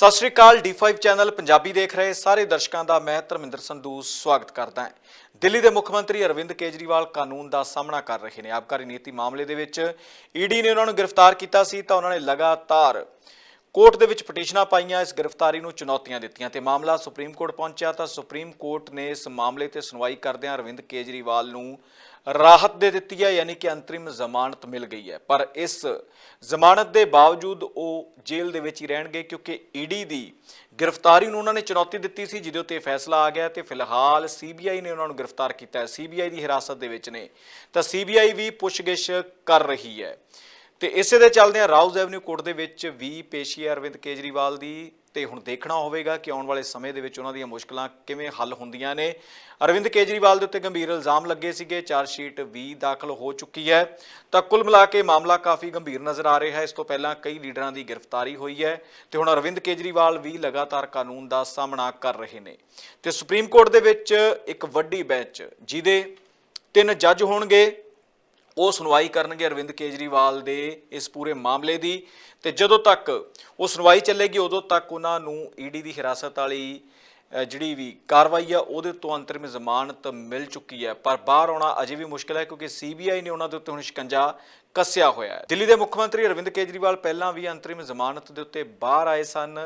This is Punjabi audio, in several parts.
ਸਤਿ ਸ਼੍ਰੀ ਅਕਾਲ D5 ਚੈਨਲ ਪੰਜਾਬੀ ਦੇਖ ਰਹੇ ਸਾਰੇ ਦਰਸ਼ਕਾਂ ਦਾ, ਮੈਂ ਧਰਮਿੰਦਰ ਸੰਧੂ ਸਵਾਗਤ ਕਰਦਾ ਹਾਂ। ਦਿੱਲੀ ਦੇ ਮੁੱਖ ਮੰਤਰੀ ਅਰਵਿੰਦ ਕੇਜਰੀਵਾਲ ਕਾਨੂੰਨ ਦਾ ਸਾਹਮਣਾ ਕਰ ਰਹੇ ਨੇ। ਆਬਕਾਰੀ ਨੀਤੀ ਮਾਮਲੇ ਦੇ ਵਿੱਚ ਈਡੀ ਨੇ ਉਹਨਾਂ ਨੂੰ ਗ੍ਰਿਫਤਾਰ ਕੀਤਾ ਸੀ ਤਾਂ ਉਹਨਾਂ ਨੇ ਲਗਾਤਾਰ ਕੋਰਟ ਦੇ ਵਿੱਚ ਪਟੀਸ਼ਨਾਂ ਪਾਈਆਂ, ਇਸ ਗ੍ਰਿਫਤਾਰੀ ਨੂੰ ਚੁਣੌਤੀਆਂ ਦਿੱਤੀਆਂ ਤੇ ਮਾਮਲਾ ਸੁਪਰੀਮ ਕੋਰਟ ਪਹੁੰਚਿਆ ਤਾਂ ਸੁਪਰੀਮ ਕੋਰਟ ਨੇ ਇਸ ਮਾਮਲੇ ਤੇ ਸੁਣਵਾਈ ਕਰਦਿਆਂ ਅਰਵਿੰਦ ਕੇਜਰੀਵਾਲ ਨੂੰ ਰਾਹਤ ਦੇ ਦਿੱਤੀ ਹੈ, ਯਾਨੀ ਕਿ ਅੰਤਰਿਮ ਜ਼ਮਾਨਤ ਮਿਲ ਗਈ ਹੈ। ਪਰ ਇਸ ਜ਼ਮਾਨਤ ਦੇ ਬਾਵਜੂਦ ਉਹ ਜੇਲ੍ਹ ਦੇ ਵਿੱਚ ਹੀ ਰਹਿਣਗੇ ਕਿਉਂਕਿ ਈਡੀ ਦੀ ਗ੍ਰਿਫਤਾਰੀ ਨੂੰ ਉਹਨਾਂ ਨੇ ਚੁਣੌਤੀ ਦਿੱਤੀ ਸੀ, ਜਿਹਦੇ ਉੱਤੇ ਫੈਸਲਾ ਆ ਗਿਆ ਤੇ ਫਿਲਹਾਲ ਸੀਬੀਆਈ ਨੇ ਉਹਨਾਂ ਨੂੰ ਗ੍ਰਿਫਤਾਰ ਕੀਤਾ ਹੈ। ਸੀਬੀਆਈ ਦੀ ਹਿਰਾਸਤ ਦੇ ਵਿੱਚ ਨੇ। ਤਾਂ ਸੀਬੀਆਈ ਵੀ ਪੁੱਛਗਿੱਛ ਕਰ ਰਹੀ ਹੈ। ਤੇ ਇਸੇ ਦੇ ਚੱਲਦਿਆਂ ਰਾਉਜ਼ ਐਵਨਿਊ ਕੋਰਟ ਦੇ ਵਿੱਚ ਵੀ ਪੇਸ਼ੀ ਹੈ ਅਰਵਿੰਦ ਕੇਜਰੀਵਾਲ ਦੀ ਤੇ ਹੁਣ ਦੇਖਣਾ ਹੋਵੇਗਾ ਕਿ ਆਉਣ ਵਾਲੇ ਸਮੇਂ ਦੇ ਵਿੱਚ ਉਹਨਾਂ ਦੀਆਂ ਮੁਸ਼ਕਲਾਂ ਕਿਵੇਂ ਹੱਲ ਹੁੰਦੀਆਂ ਨੇ। ਅਰਵਿੰਦ ਕੇਜਰੀਵਾਲ ਦੇ ਉੱਤੇ ਗੰਭੀਰ ਇਲਜ਼ਾਮ ਲੱਗੇ ਸੀਗੇ ਚਾਰਜ ਸ਼ੀਟ ਵੀ ਦਾਖਲ ਹੋ ਚੁੱਕੀ ਹੈ। ਤਾਂ ਕੁੱਲ ਮਿਲਾ ਕੇ ਮਾਮਲਾ ਕਾਫੀ ਗੰਭੀਰ ਨਜ਼ਰ ਆ ਰਿਹਾ ਹੈ। ਇਸ ਤੋਂ ਪਹਿਲਾਂ ਕਈ ਲੀਡਰਾਂ ਦੀ ਗ੍ਰਿਫਤਾਰੀ ਹੋਈ ਹੈ ਤੇ ਹੁਣ ਅਰਵਿੰਦ ਕੇਜਰੀਵਾਲ ਵੀ ਲਗਾਤਾਰ ਕਾਨੂੰਨ ਦਾ ਸਾਹਮਣਾ ਕਰ ਰਹੇ ਨੇ। ਤੇ ਸੁਪਰੀਮ ਕੋਰਟ ਦੇ ਵਿੱਚ ਇੱਕ ਵੱਡੀ ਬੈਂਚ, ਜਿਹਦੇ ਤਿੰਨ ਜੱਜ ਹੋਣਗੇ ਉਹ ਸੁਣਵਾਈ ਕਰਨਗੇ ਅਰਵਿੰਦ ਕੇਜਰੀਵਾਲ ਦੇ ਇਸ ਪੂਰੇ ਮਾਮਲੇ ਦੀ ਤੇ ਜਦੋਂ ਤੱਕ ਉਹ ਸੁਣਵਾਈ ਚੱਲੇਗੀ, ਉਦੋਂ ਤੱਕ ਉਹਨਾਂ ਨੂੰ ਈਡੀ ਦੀ ਹਿਰਾਸਤ ਵਾਲੀ ਜਿਹੜੀ ਵੀ ਕਾਰਵਾਈ ਆ, ਉਹਦੇ ਤੋਂ ਅੰਤਰਿਮ ਜ਼ਮਾਨਤ ਮਿਲ ਚੁੱਕੀ ਹੈ। ਪਰ ਬਾਹਰ ਆਉਣਾ ਅਜੇ ਵੀ ਮੁਸ਼ਕਲ ਹੈ, ਕਿਉਂਕਿ ਸੀਬੀਆਈ ਨੇ ਉਹਨਾਂ ਦੇ ਉੱਤੇ ਹੁਣ ਸ਼ਿਕੰਜਾ ਕੱਸਿਆ ਹੋਇਆ ਹੈ। ਦਿੱਲੀ ਦੇ ਮੁੱਖ ਮੰਤਰੀ ਅਰਵਿੰਦ ਕੇਜਰੀਵਾਲ ਪਹਿਲਾਂ ਵੀ ਅੰਤਰਿਮ ਜ਼ਮਾਨਤ ਦੇ ਉੱਤੇ ਬਾਹਰ ਆਏ ਸਨ।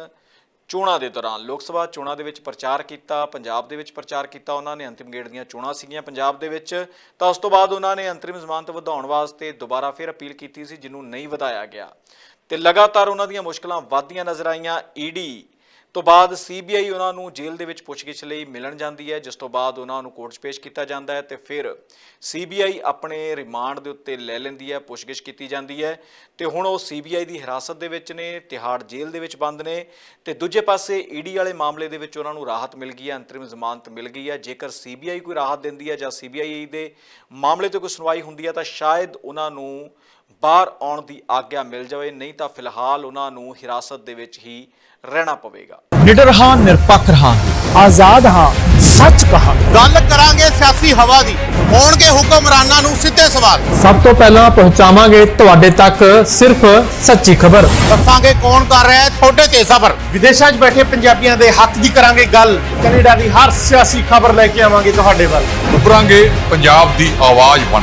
ਚੋਣਾਂ ਦੇ ਦੌਰਾਨ ਲੋਕ ਸਭਾ ਚੋਣਾਂ ਦੇ ਵਿੱਚ ਪ੍ਰਚਾਰ ਕੀਤਾ, ਪੰਜਾਬ ਦੇ ਵਿੱਚ ਪ੍ਰਚਾਰ ਕੀਤਾ, ਉਹਨਾਂ ਨੇ ਅੰਤਿਮ ਗੇੜ ਦੀਆਂ ਚੋਣਾਂ ਸੀਗੀਆਂ ਪੰਜਾਬ ਦੇ ਵਿੱਚ। ਤਾਂ ਉਸ ਤੋਂ ਬਾਅਦ ਉਹਨਾਂ ਨੇ ਅੰਤਰਿਮ ਜ਼ਮਾਨਤ ਵਧਾਉਣ ਵਾਸਤੇ ਦੁਬਾਰਾ ਫਿਰ ਅਪੀਲ ਕੀਤੀ ਸੀ, ਜਿਹਨੂੰ ਨਹੀਂ ਵਧਾਇਆ ਗਿਆ। ਤੇ ਲਗਾਤਾਰ ਉਹਨਾਂ ਦੀਆਂ ਮੁਸ਼ਕਲਾਂ ਵਧਦੀਆਂ ਨਜ਼ਰ ਆਈਆਂ। ਈਡੀ ਤੋਂ ਬਾਅਦ ਸੀਬੀਆਈ ਉਹਨਾਂ ਨੂੰ ਜੇਲ੍ਹ ਦੇ ਵਿੱਚ ਪੁੱਛਗਿੱਛ ਲਈ ਮਿਲਣ ਜਾਂਦੀ ਹੈ, ਜਿਸ ਤੋਂ ਬਾਅਦ ਉਹਨਾਂ ਨੂੰ ਕੋਰਟ 'ਚ ਪੇਸ਼ ਕੀਤਾ ਜਾਂਦਾ ਹੈ ਤੇ ਫਿਰ ਸੀਬੀਆਈ ਆਪਣੇ ਰਿਮਾਂਡ ਦੇ ਉੱਤੇ ਲੈ ਲੈਂਦੀ ਹੈ, ਪੁੱਛਗਿੱਛ ਕੀਤੀ ਜਾਂਦੀ ਹੈ ਤੇ ਹੁਣ ਉਹ ਸੀਬੀਆਈ ਦੀ ਹਿਰਾਸਤ ਦੇ ਵਿੱਚ ਨੇ, ਤਿਹਾੜ ਜੇਲ੍ਹ ਦੇ ਵਿੱਚ ਬੰਦ ਨੇ ਤੇ ਦੂਜੇ ਪਾਸੇ ਈਡੀ ਵਾਲੇ ਮਾਮਲੇ ਦੇ ਵਿੱਚ ਉਹਨਾਂ ਨੂੰ ਰਾਹਤ ਮਿਲ ਗਈ ਹੈ, ਅੰਤਰਿਮ ਜ਼ਮਾਨਤ ਮਿਲ ਗਈ ਹੈ। ਜੇਕਰ ਸੀਬੀਆਈ ਕੋਈ ਰਾਹਤ ਦਿੰਦੀ ਹੈ ਜਾਂ ਸੀਬੀਆਈ ਦੇ ਮਾਮਲੇ ਤੇ ਕੋਈ ਸੁਣਵਾਈ ਹੁੰਦੀ ਹੈ ਤਾਂ ਸ਼ਾਇਦ ਉਹਨਾਂ ਨੂੰ ਬਾਹਰ ਆਉਣ ਦੀ ਆਗਿਆ ਮਿਲ ਜਾਵੇ ਨਹੀਂ ਤਾਂ ਫਿਲਹਾਲ ਉਹਨਾਂ ਨੂੰ ਹਿਰਾਸਤ ਦੇ ਵਿੱਚ ਹੀ ਰਹਿਣਾ ਪਵੇਗਾ। ਨਿਡਰ ਹਾਂ ਨਿਰਪੱਖ ਹਾਂ ਆਜ਼ਾਦ ਹਾਂ ਸੱਚ ਕਹਾ ਗੱਲ ਕਰਾਂਗੇ ਸਿਆਸੀ ਹਵਾ ਦੀ। ਹੋਣਗੇ ਹੁਕਮਰਾਨਾਂ ਨੂੰ ਸਿੱਧੇ ਸਵਾਲ। ਸਭ ਤੋਂ ਪਹਿਲਾਂ ਪਹੁੰਚਾਵਾਂਗੇ ਤੁਹਾਡੇ ਤੱਕ ਸਿਰਫ ਸੱਚੀ ਖਬਰ। ਦੱਸਾਂਗੇ ਕੌਣ ਕਰ ਰਿਹਾ ਹੈ ਤੁਹਾਡੇ ਤੇ ਸਬਰ। ਵਿਦੇਸ਼ਾਂ 'ਚ ਬੈਠੇ ਪੰਜਾਬੀਆਂ ਦੇ ਹੱਕ ਦੀ ਕਰਾਂਗੇ ਗੱਲ। ਕੈਨੇਡਾ ਦੀ ਹਰ ਸਿਆਸੀ ਖਬਰ ਲੈ ਕੇ ਆਵਾਂਗੇ ਤੁਹਾਡੇ ਵੱਲ। ਉੱਭਰਾਂਗੇ ਪੰਜਾਬ ਦੀ ਆਵਾਜ਼ ਬਣ